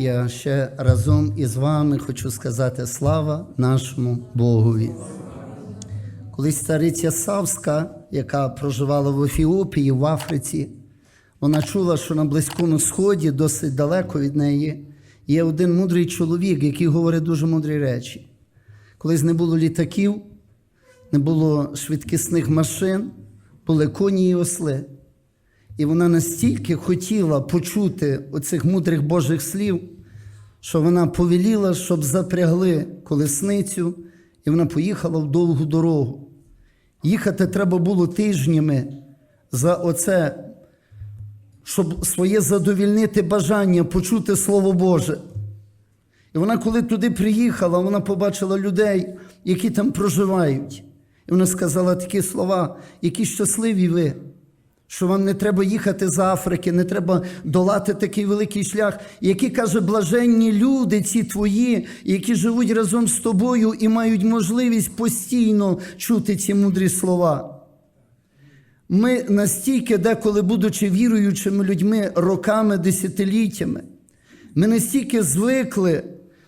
Я ще разом із вами хочу сказати слава нашому Богові. Колись цариця Савська, яка проживала в Ефіопії, в Африці, вона чула, що на Близькому Сході, досить далеко від неї, є один мудрий чоловік, який говорить дуже мудрі речі. Колись не було літаків, не було швидкісних машин, були коні і осли. І вона настільки хотіла почути оцих мудрих Божих слів, що вона повеліла, щоб запрягли колесницю, і вона поїхала в довгу дорогу. Їхати треба було тижнями за оце, щоб своє задовільнити бажання почути Слово Боже. І вона, коли туди приїхала, вона побачила людей, які там проживають. І вона сказала такі слова, які щасливі ви, що вам не треба їхати з Африки, не треба долати такий великий шлях, які каже, блаженні люди, ці твої, які живуть разом з тобою і мають можливість постійно чути ці мудрі слова. Ми настільки, деколи, будучи віруючими людьми роками, десятиліттями, ми настільки звикли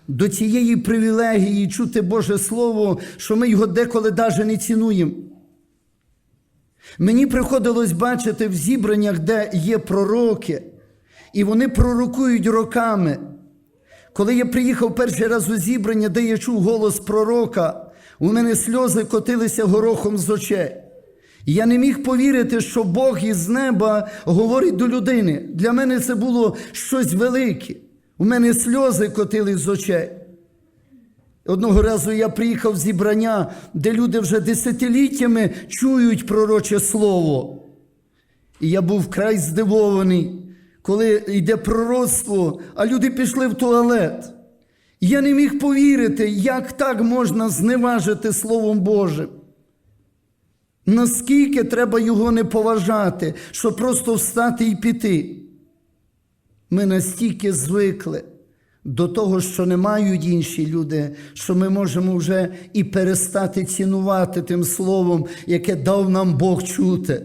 до цієї привілегії чути Боже Слово, що ми його деколи навіть не цінуємо. Мені приходилось бачити в зібраннях, де є пророки, і вони пророкують роками. Коли я приїхав перший раз у зібрання, де я чув голос пророка, у мене сльози котилися горохом з очей. Я не міг повірити, що Бог із неба говорить до людини. Для мене це було щось велике. У мене сльози котились з очей. Одного разу я приїхав в зібрання, де люди вже десятиліттями чують пророче слово. І я був вкрай здивований, коли йде пророцтво, а люди пішли в туалет. Я не міг повірити, як так можна зневажити Словом Божим. Наскільки треба його не поважати, щоб просто встати і піти. Ми настільки звикли до того, що не мають інші люди, що ми можемо вже і перестати цінувати тим словом, яке дав нам Бог чути.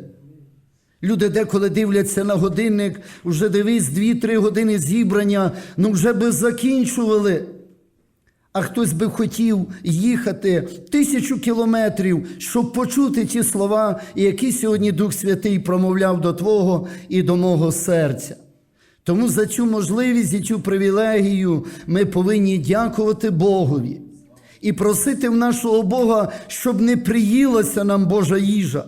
Люди деколи дивляться на годинник, вже дивись, 2-3 години зібрання, ну вже би закінчували. А хтось би хотів їхати тисячу кілометрів, щоб почути ті слова, які сьогодні Дух Святий промовляв до Твого і до мого серця. Тому за цю можливість і цю привілегію ми повинні дякувати Богові і просити в нашого Бога, щоб не приїлася нам Божа їжа,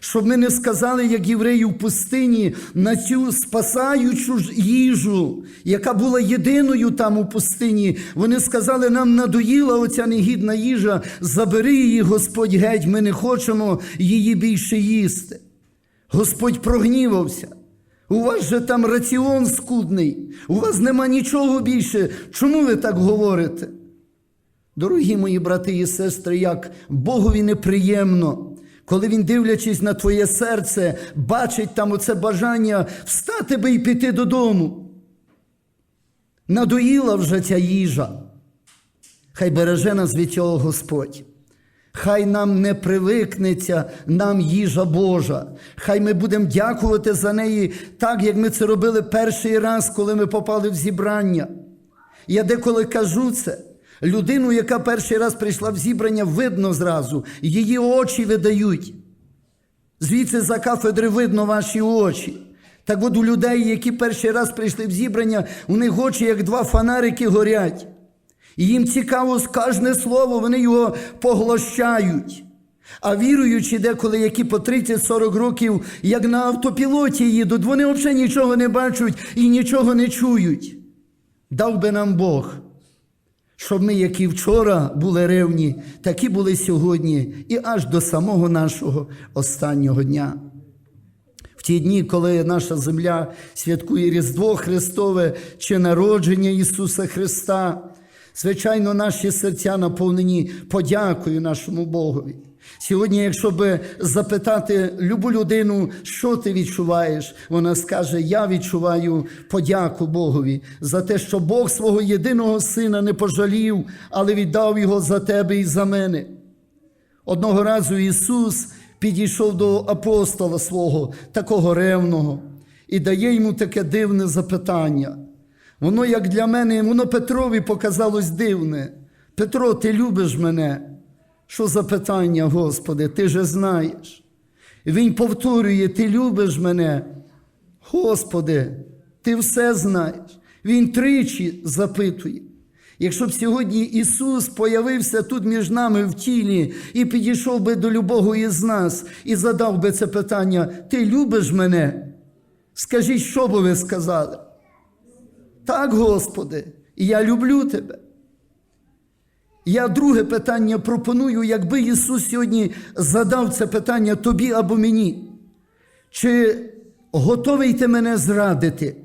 щоб ми не сказали, як євреї в пустині, на цю спасаючу їжу, яка була єдиною там у пустині. Вони сказали, нам надоїла оця негідна їжа, забери її, Господь геть, ми не хочемо її більше їсти. Господь прогнівався. У вас же там раціон скудний, у вас нема нічого більше. Чому ви так говорите? Дорогі мої брати і сестри, як Богові неприємно, коли він, дивлячись на твоє серце, бачить там оце бажання встати би і піти додому. Надоїла вже ця їжа. Хай береже нас від цього Господь. Хай нам не привикнеться нам їжа Божа. Хай ми будемо дякувати за неї так, як ми це робили перший раз, коли ми попали в зібрання. Я деколи кажу це. Людину, яка перший раз прийшла в зібрання, видно зразу, її очі видають. Звідси за кафедри видно ваші очі. Так от у людей, які перший раз прийшли в зібрання, у них очі, як два фонарики горять. І їм цікаво кожне слово, вони його поглощають. А віруючі, деколи, які по 30-40 років, як на автопілоті їдуть, вони взагалі нічого не бачать і нічого не чують. Дав би нам Бог, щоб ми, які вчора були ревні, такі були сьогодні і аж до самого нашого останнього дня. В ті дні, коли наша земля святкує Різдво Христове чи народження Ісуса Христа, звичайно, наші серця наповнені подякою нашому Богові. Сьогодні, якщо би запитати любу людину, що ти відчуваєш, вона скаже: Я відчуваю подяку Богові за те, що Бог свого єдиного сина не пожалів, але віддав його за тебе і за мене. Одного разу Ісус підійшов до апостола свого, такого ревного, і дає йому таке дивне запитання. Воно, як для мене, воно Петрові показалось дивне. Петро, ти любиш мене? Що за питання, Господи, ти же знаєш. І Він повторює: Ти любиш мене? Господи, ти все знаєш. Він тричі запитує. Якщо б сьогодні Ісус появився тут між нами в тілі і підійшов би до любого із нас і задав би це питання: Ти любиш мене? Скажіть, що би ви сказали? Так, Господи, я люблю тебе. Я друге питання пропоную, якби Ісус сьогодні задав це питання тобі або мені. Чи готовий ти мене зрадити?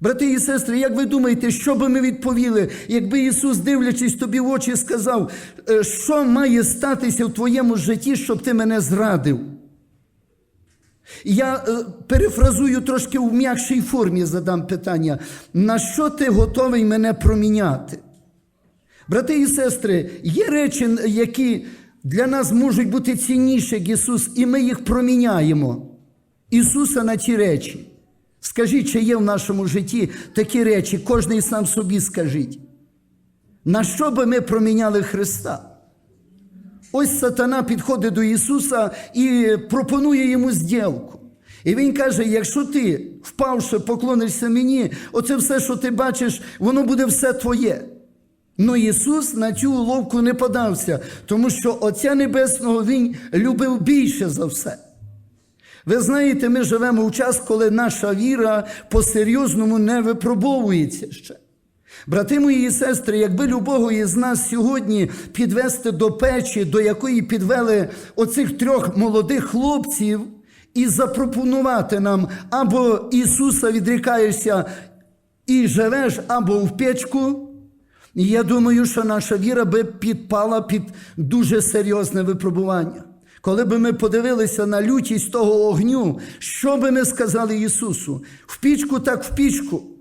Брати і сестри, як ви думаєте, що би ми відповіли, якби Ісус, дивлячись тобі в очі, сказав, «Е, що має статися в твоєму житті, щоб ти мене зрадив? Я е, перефразую трошки в м'якшій формі задам питання. На що ти готовий мене проміняти? Брати і сестри, є речі, які для нас можуть бути цінніші, як Ісус, і ми їх проміняємо. Ісуса на ті речі. Скажіть, чи є в нашому житті такі речі, кожний сам собі скажіть. На що би ми проміняли Христа? Ось сатана підходить до Ісуса і пропонує йому зділку. І Він каже: якщо ти, впавши, поклонишся мені, оце все, що ти бачиш, воно буде все твоє. Ну Ісус на цю уловку не подався, тому що Отця Небесного Він любив більше за все. Ви знаєте, ми живемо у час, коли наша віра по-серйозному не випробовується ще. Брати мої і сестри, якби любого із нас сьогодні підвести до печі, до якої підвели оцих трьох молодих хлопців, і запропонувати нам або Ісуса відрікаєшся і живеш, або в печку, я думаю, що наша віра би підпала під дуже серйозне випробування. Коли б ми подивилися на лютість того огню, що би ми сказали Ісусу? В пічку, так в пічку.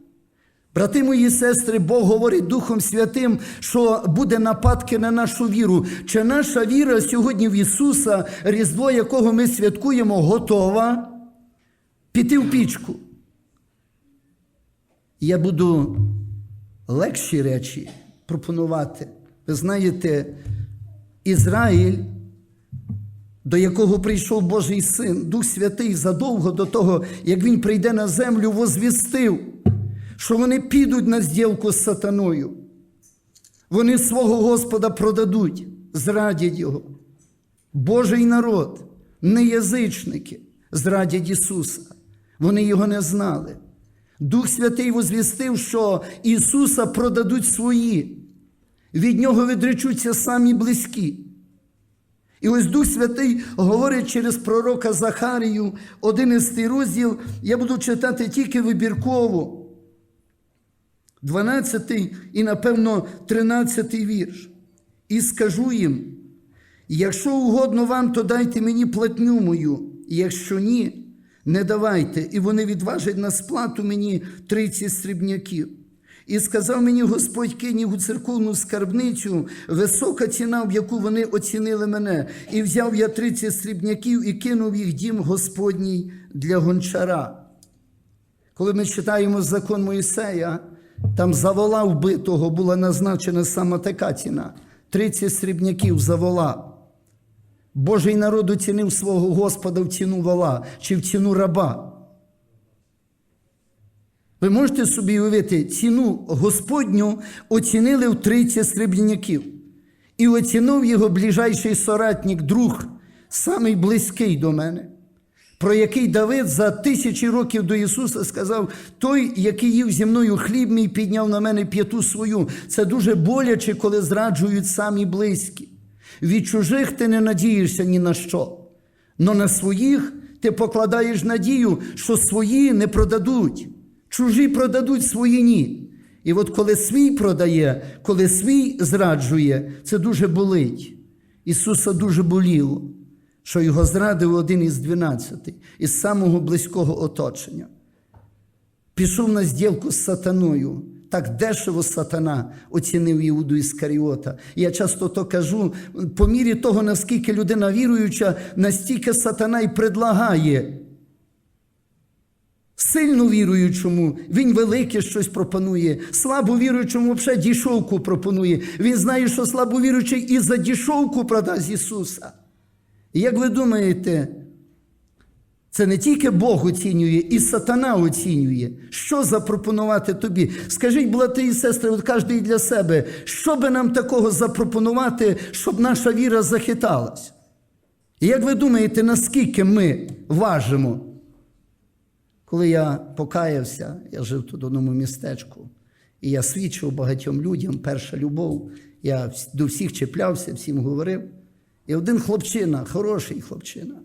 Брати мої сестри, Бог говорить Духом Святим, що буде нападки на нашу віру. Чи наша віра сьогодні в Ісуса, Різдво, якого ми святкуємо, готова піти в пічку? Я буду легші речі пропонувати. Ви знаєте, Ізраїль, до якого прийшов Божий син, Дух Святий задовго до того, як він прийде на землю, возвістив, що вони підуть на зділку з сатаною. Вони свого Господа продадуть, зрадять Його. Божий народ, не язичники, зрадять Ісуса. Вони його не знали. Дух Святий возвістив, що Ісуса продадуть свої, від Нього відречуться самі близькі. І ось Дух Святий говорить через пророка Захарію, 11 розділ, я буду читати тільки вибірково. 12 і, напевно, 13 вірш. І скажу їм: якщо угодно вам, то дайте мені платню мою, якщо ні, не давайте, і вони відважать на сплату мені 30 срібняків. І сказав мені Господь кинь їх у церковну скарбницю, висока ціна, в яку вони оцінили мене. І взяв я 30 срібняків і кинув їх дім Господній для гончара. Коли ми читаємо закон Моїсея, там за вола вбитого була назначена саме така ціна 30 срібняків за вола. Божий народ оцінив свого Господа в ціну вола чи в ціну раба. Ви можете собі уявити, ціну Господню оцінили в 30 срібняків. І оцінив його ближайший соратник, друг, самий близький до мене, про який Давид за тисячі років до Ісуса сказав: той, який їв зі мною хліб мій, підняв на мене п'яту свою. Це дуже боляче, коли зраджують самі близькі. Від чужих ти не надієшся ні на що, но на своїх ти покладаєш надію, що свої не продадуть. Чужі продадуть свої ні. І от коли свій продає, коли свій зраджує, це дуже болить. Ісуса дуже боліло, що його зрадив один із дванадцяти, із самого близького оточення. Пішов на зділку з сатаною. Так дешево сатана оцінив Іуду Іскаріота. Я часто то кажу, по мірі того, наскільки людина віруюча, настільки сатана й предлагає Сильно віруючому він велике щось пропонує. Слабо віруючому взагалі дішовку пропонує. Він знає, що слабо віруючий і за дішовку продасть Ісуса. І як ви думаєте, це не тільки Бог оцінює, і сатана оцінює. Що запропонувати тобі? Скажіть, брати і сестри, от кожен для себе, що би нам такого запропонувати, щоб наша віра захиталась? І як ви думаєте, наскільки ми важимо? Коли я покаявся, я жив тут в одному містечку, і я свідчив багатьом людям, перша любов, я до всіх чіплявся, всім говорив. І один хлопчина, хороший хлопчина,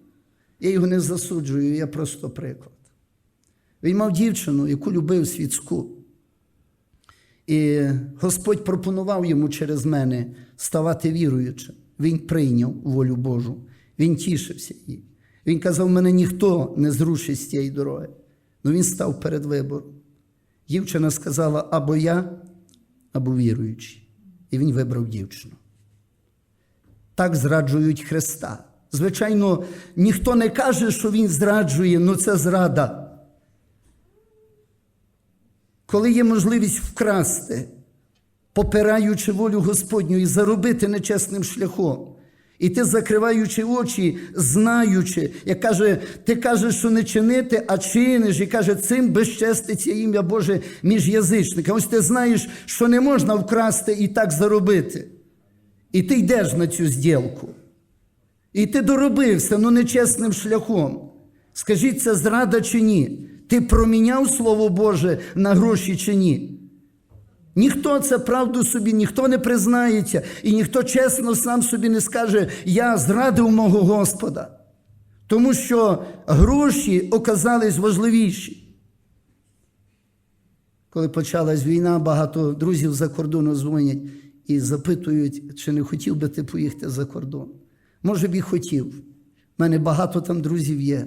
я його не засуджую, я просто приклад. Він мав дівчину, яку любив світську. І Господь пропонував йому через мене ставати віруючим. Він прийняв волю Божу, він тішився їй. Він казав, мене ніхто не зрушить з цієї дороги. Ну він став перед вибором. Дівчина сказала або я, або віруючий. І він вибрав дівчину. Так зраджують Христа. Звичайно, ніхто не каже, що Він зраджує, але це зрада. Коли є можливість вкрасти, попираючи волю Господню і заробити нечесним шляхом, і ти закриваючи очі, знаючи, як каже, ти кажеш, що не чинити, а чиниш, і каже, цим безчеститься ім'я Боже між язичниками. Ось ти знаєш, що не можна вкрасти і так заробити. І ти йдеш на цю зділку. І ти доробився, ну нечесним шляхом. Скажіть, це зрада чи ні? Ти проміняв Слово Боже на гроші чи ні? Ніхто це правду собі, ніхто не признається, і ніхто чесно сам собі не скаже, я зрадив мого Господа. Тому що гроші оказались важливіші. Коли почалась війна, багато друзів за кордону дзвонять і запитують, чи не хотів би ти поїхати за кордон. Може б і хотів. У мене багато там друзів є.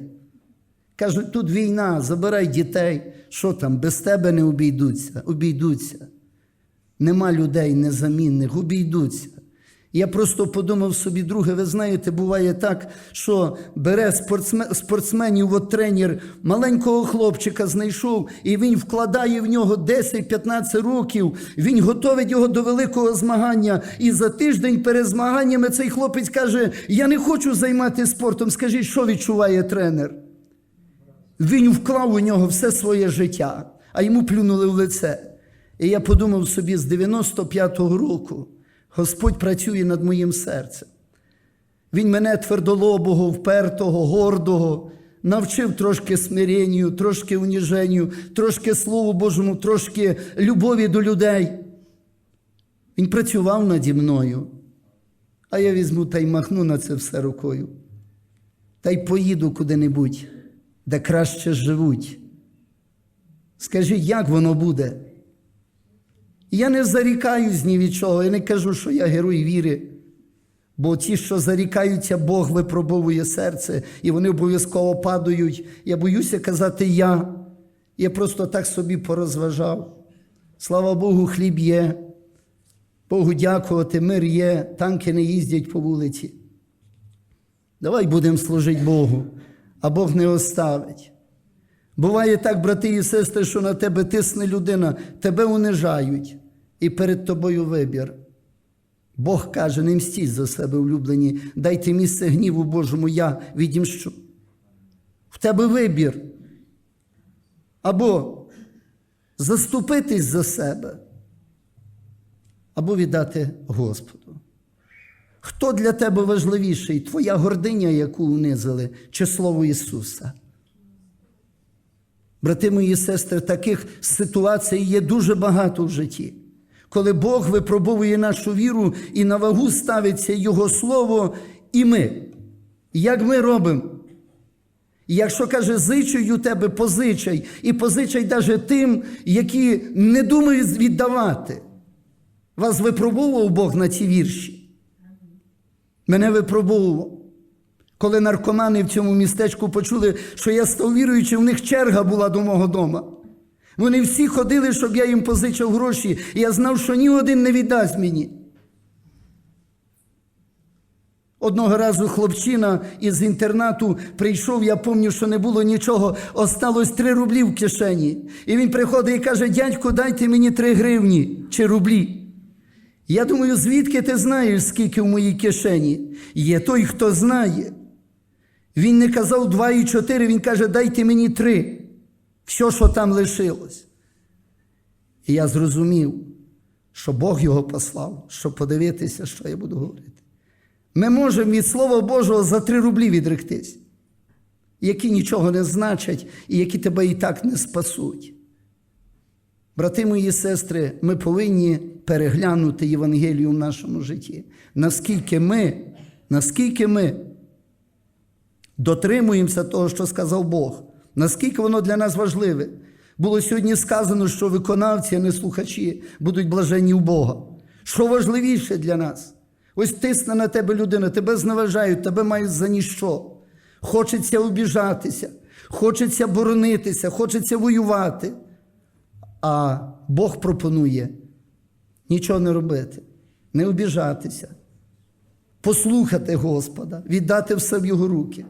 Кажуть, тут війна, забирай дітей. Що там, без тебе не обійдуться, обійдуться. Нема людей незамінних, обійдуться. Я просто подумав собі, друге, ви знаєте, буває так, що бере спортсмен, спортсменів, от тренер маленького хлопчика знайшов, і він вкладає в нього 10-15 років, він готовить його до великого змагання. І за тиждень перед змаганнями цей хлопець каже: Я не хочу займатися спортом. Скажіть, що відчуває тренер? Він вклав у нього все своє життя, а йому плюнули в лице. І я подумав собі, з 95-го року Господь працює над моїм серцем. Він мене твердолобого, впертого, гордого, навчив трошки смиренню, трошки уніженню, трошки Слову Божому, трошки любові до людей. Він працював наді мною, а я візьму та й махну на це все рукою. Та й поїду куди-небудь, де краще живуть. Скажіть, як воно буде? Я не зарікаюсь ні від чого, я не кажу, що я герой віри. Бо ті, що зарікаються, Бог випробовує серце, і вони обов'язково падають. Я боюся казати я. Я просто так собі порозважав. Слава Богу, хліб є. Богу дякувати, мир є, танки не їздять по вулиці. Давай будемо служити Богу, а Бог не оставить. Буває так, брати і сестри, що на тебе тисне людина, тебе унижають, і перед тобою вибір. Бог каже, не мстіть за себе улюблені, дайте місце гніву Божому, я відімщу. В тебе вибір. Або заступитись за себе, або віддати Господу. Хто для тебе важливіший? Твоя гординя, яку унизили, чи слово Ісуса? Брати мої сестри, таких ситуацій є дуже багато в житті. Коли Бог випробовує нашу віру і на вагу ставиться Його Слово, і ми. Як ми робимо? Якщо каже, зичуй у тебе, позичай, і позичай навіть тим, які не думають віддавати. Вас випробовував Бог на ці вірші. Мене випробовував. Коли наркомани в цьому містечку почули, що я став віруючим, в них черга була до мого дома. Вони всі ходили, щоб я їм позичив гроші, і я знав, що ні один не віддасть мені. Одного разу хлопчина із інтернату прийшов, я пам'ятаю, що не було нічого, осталось три рублі в кишені. І він приходить і каже: дядько, дайте мені три гривні чи рублі. Я думаю, звідки ти знаєш, скільки в моїй кишені? Є той, хто знає. Він не казав два і чотири, він каже, дайте мені три. Все, що там лишилось. І я зрозумів, що Бог його послав, щоб подивитися, що я буду говорити. Ми можемо від Слова Божого за три рублі відректись, які нічого не значать і які тебе і так не спасуть. Брати мої сестри, ми повинні переглянути Євангелію в нашому житті. Наскільки ми, наскільки ми дотримуємося того, що сказав Бог, наскільки воно для нас важливе. Було сьогодні сказано, що виконавці, а не слухачі, будуть блаженні у Бога. Що важливіше для нас? Ось тисне на тебе людина, тебе зневажають, тебе мають за ніщо. Хочеться обіжатися, хочеться боронитися, хочеться воювати. А Бог пропонує нічого не робити, не обіжатися, послухати Господа, віддати все в Його руки.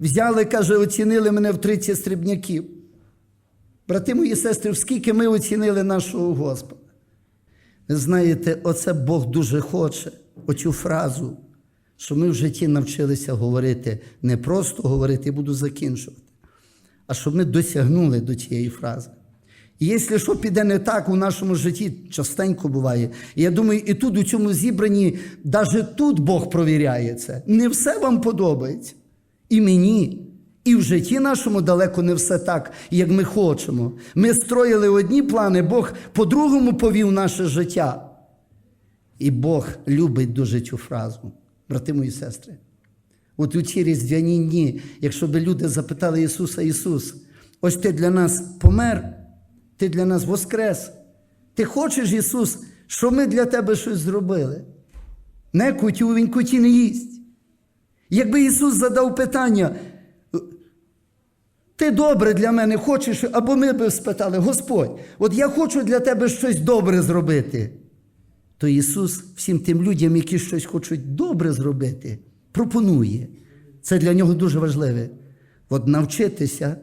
Взяли, каже, оцінили мене в 30 стрібняків. Брати мої сестри, скільки ми оцінили нашого Господа. Ви знаєте, оце Бог дуже хоче, оцю фразу, що ми в житті навчилися говорити, не просто говорити, і буду закінчувати, а щоб ми досягнули до цієї фрази. І якщо що піде не так у нашому житті, частенько буває. Я думаю, і тут у цьому зібранні, навіть тут Бог провіряє це. Не все вам подобається. І мені. І в житті нашому далеко не все так, як ми хочемо. Ми строїли одні плани, Бог по-другому повів наше життя. І Бог любить дуже цю фразу, брати мої сестри. От у ці різдвяні дні, якщо б люди запитали Ісуса, Ісус, ось ти для нас помер, ти для нас воскрес. Ти хочеш, Ісус, що ми для тебе щось зробили? Не кутю, він куті не їсть. Якби Ісус задав питання, ти добре для мене хочеш, або ми б спитали, Господь, от я хочу для тебе щось добре зробити. То Ісус всім тим людям, які щось хочуть добре зробити, пропонує. Це для нього дуже важливе. От навчитися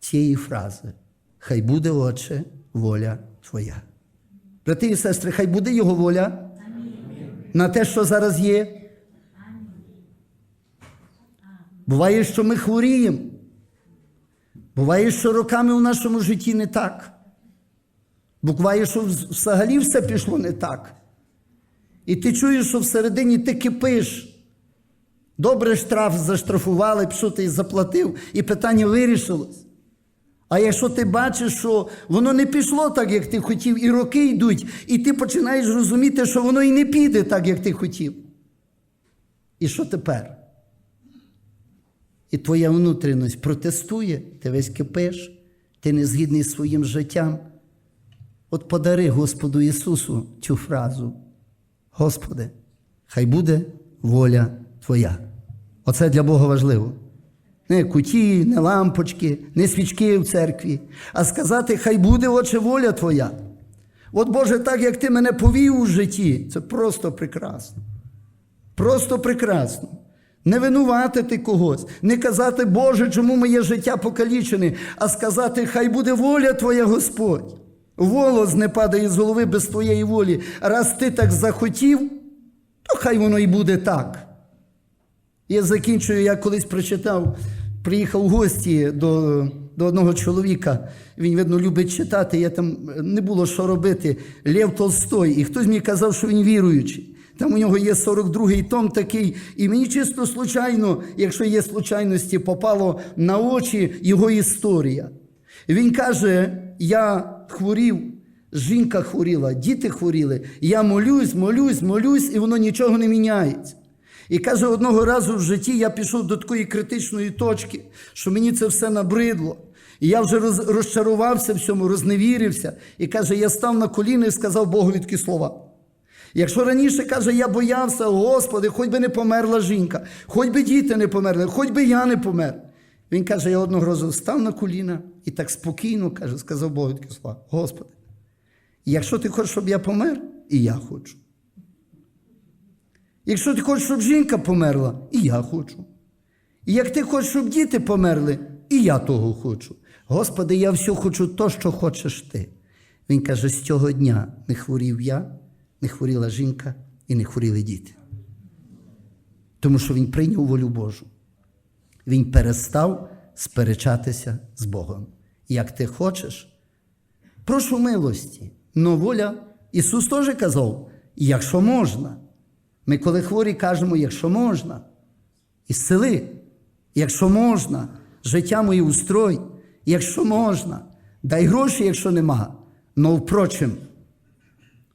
цієї фрази. Хай буде, Отче, воля Твоя. Брати і сестри, хай буде Його воля на те, що зараз є. Буває, що ми хворіємо. Буває, що роками у нашому житті не так. Буває, що взагалі все пішло не так. І ти чуєш, що всередині ти кипиш. Добре штраф заштрафували, що ти заплатив, і питання вирішилось. А якщо ти бачиш, що воно не пішло так, як ти хотів, і роки йдуть, і ти починаєш розуміти, що воно і не піде так, як ти хотів. І що тепер? І твоя внутрішність протестує, ти весь кипиш, ти не згідний з своїм життям. От подари Господу Ісусу цю фразу. Господи, хай буде воля Твоя. Оце для Бога важливо. Не куті, не лампочки, не свічки в церкві, а сказати, хай буде, Отче, воля Твоя. От Боже, так як Ти мене повів у житті, це просто прекрасно. Просто прекрасно. Не винуватити когось, не казати, Боже, чому моє життя покалічене, а сказати, хай буде воля Твоя, Господь. Волос не падає з голови без Твоєї волі. Раз ти так захотів, то хай воно і буде так. Я закінчую, я колись прочитав, приїхав в гості до до одного чоловіка. Він, видно, любить читати. Я там не було що робити. Лев Толстой. І хтось мені казав, що він віруючий. Там у нього є 42-й том такий, і мені чисто случайно, якщо є случайності, попало на очі його історія. Він каже: я хворів, жінка хворіла, діти хворіли. Я молюсь, молюсь, молюсь, і воно нічого не міняється. І каже, одного разу в житті я пішов до такої критичної точки, що мені це все набридло. І я вже розчарувався в цьому, розневірився. І каже, я став на коліна і сказав Богу такі слова. Якщо раніше каже, я боявся, Господи, хоч би не померла жінка, хоч би діти не померли, хоч би я не помер. Він каже, я одного разу став на коліна і так спокійно каже, сказав Богу такі слова. Господи, якщо ти хочеш, щоб я помер, і я хочу. Якщо ти хочеш, щоб жінка померла, і я хочу. І як ти хочеш, щоб діти померли, і я того хочу. Господи, я все хочу то, що хочеш ти. Він каже: з цього дня не хворів я, не хворіла жінка і не хворіли діти. Тому що він прийняв волю Божу. Він перестав сперечатися з Богом. Як ти хочеш, прошу милості. Но воля Ісус теж казав, якщо можна. Ми, коли хворі, кажемо, якщо можна, ісцели, якщо можна, життя моє устрой, якщо можна, дай гроші, якщо нема. Но впрочем,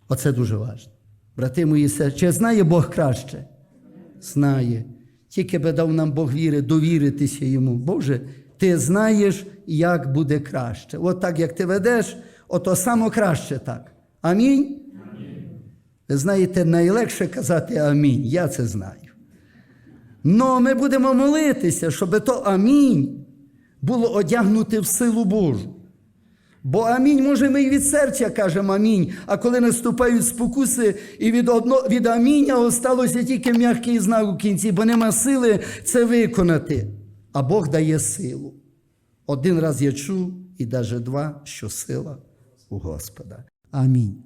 оце дуже важливо. Брати мої, чи знає Бог краще? Знає. Тільки би дав нам Бог віри, довіритися йому. Боже, ти знаєш, як буде краще. От так, як ти ведеш, ото само краще так. Амінь. Ви знаєте, найлегше казати амінь. Я це знаю. Но ми будемо молитися, щоб то амінь було одягнуте в силу Божу. Бо амінь, може, ми і від серця кажемо амінь, а коли наступають спокуси, і від одно, від аміння осталося тільки м'який знак у кінці, бо нема сили це виконати. А Бог дає силу. Один раз я чув, і навіть два, що сила у Господа. Амінь.